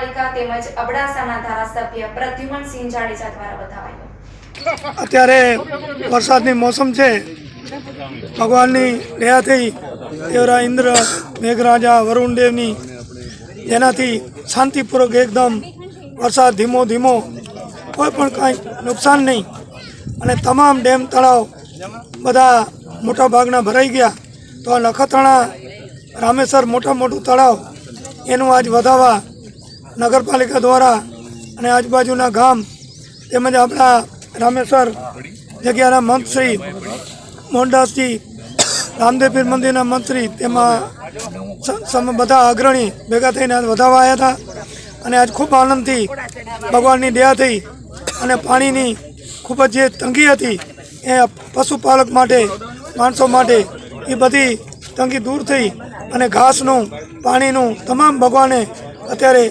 નગરપાલિકા તેમજ અબડાસાના ધારાસભ્ય પ્રદ્યુમનસિંહ જાડેજા દ્વારા બતાવાયો. અત્યારે વરસાદની મોસમ છે. ભગવાનની દયાથી દેવરા ઇન્દ્ર, મેઘરાજા વરુણદેવની જેનાથી શાંતિપૂર્વક એકદમ વરસાદ ધીમો ધીમો, કોઈ પણ કાંઈ નુકસાન નહીં. અને તમામ ડેમ તળાવ બધા મોટા ભાગના ભરાઈ ગયા. તો આ નખત્રાણા, રામેશ્વર મોટા મોટું તળાવ, એનું આજ વધાવા નગરપાલિકા દ્વારા અને આજુબાજુના ગામ તેમજ આપણા રામેશ્વર જગ્યાના મંત્રી મોહનદાસજી, રામદેવપીર મંદિરના મંત્રી તેમાં બધા અગ્રણી ભેગા થઈને આજ વધાવવા આવ્યા હતા. અને આજ ખૂબ આનંદથી ભગવાનની દયા થઈ અને પાણીની ખૂબ જ જે તંગી હતી એ પશુપાલક માટે, માણસો માટે એ બધી તંગી દૂર થઈ અને ઘાસનું, પાણીનું તમામ ભગવાને અત્યારે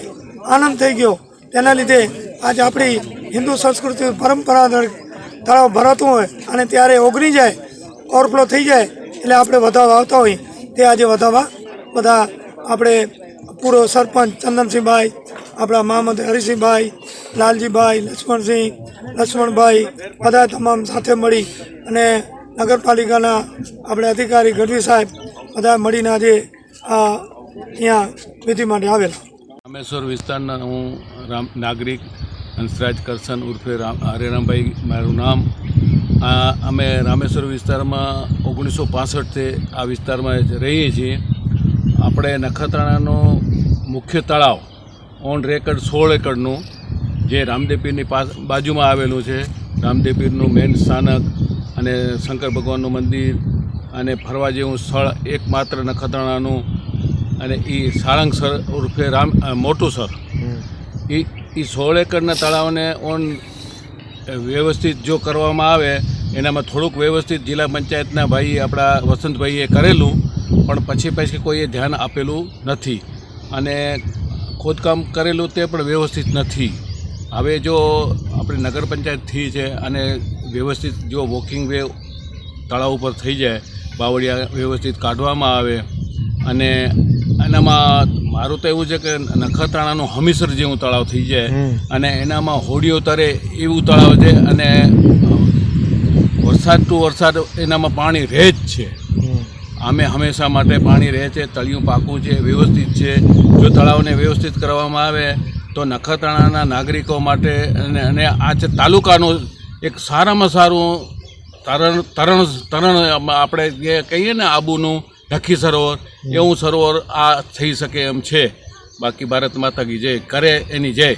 આનંદ થઈ ગયો. તેના લીધે આજે આપણી હિન્દુ સંસ્કૃતિ પરંપરા તળાવ ભરાતું હોય અને ત્યારે ઓગળી જાય, ઓવરફ્લો થઈ જાય, એટલે આપણે વધાવા આવતા હોય. તે આજે વધાવા બધા આપણે પૂરો સરપંચ ચંદનસિંહભાઈ, આપણા મહામદ હરિસિંહભાઈ લાલજીભાઈ, લક્ષ્મણસિંહ, લક્ષ્મણભાઈ, બધા તમામ સાથે મળી અને નગરપાલિકાના આપણે અધિકારી ગઢવી સાહેબ બધા મળીને આજે આ અહીંયા વિધિ માટે આવેલા. રામેશ્વર વિસ્તારના હું રામ, નાગરિક હંસરાજ કરસન ઉર્ફે રામ, હરેરામભાઈ, મારું નામ. આ અમે રામેશ્વર વિસ્તારમાં ઓગણીસો પાસઠથી આ વિસ્તારમાં રહીએ છીએ. આપણે નખત્રાણાનો મુખ્ય તળાવ ઓન રેકર્ડ સોળ એકરનું જે રામદેપીરની પાસ બાજુમાં આવેલું છે. રામદેપીરનું મેન સ્થાનક અને શંકર ભગવાનનું મંદિર અને ફરવા જેવું સ્થળ એકમાત્ર નખત્રાણાનું અને એ સાળંગસર ઉર્ફે રામ મોટું સર. એ એ સોળ એકરના તળાવને ઓન વ્યવસ્થિત જો કરવામાં આવે એનામાં થોડુંક વ્યવસ્થિત જિલ્લા પંચાયતના ભાઈ આપણા વસંતભાઈએ કરેલું પણ પછી પછી કોઈએ ધ્યાન આપેલું નથી. અને ખોદકામ કરેલું તે પણ વ્યવસ્થિત નથી. હવે જો આપણે નગર પંચાયતથી છે અને વ્યવસ્થિત જો વોકિંગ વે તળાવ ઉપર થઈ જાય બાવળિયા વ્યવસ્થિત કાઢવામાં આવે અને એનામાં મારું તો એવું છે કે નખત્રાણાનું હમીસર જેવું તળાવ થઈ જાય અને એનામાં હોડીઓ તરે એવું તળાવ છે અને વરસાદ ટુ વરસાદ એનામાં પાણી રહે જ છે. આમે હંમેશા માટે પાણી રહે છે તળિયું પાકું છે વ્યવસ્થિત છે. જો તળાવને વ્યવસ્થિત કરવામાં આવે તો નખત્રાણાના નાગરિકો માટે અને અને આ છે તાલુકાનું એક સારામાં સારું તરણ તરણ તરણ આપણે જે કહીએ ને આબુનું ઢખી સરોવર, એવું સરોવર આ થઈ શકે એમ છે. બાકી ભારત માતા કી જય. કરે એની જય.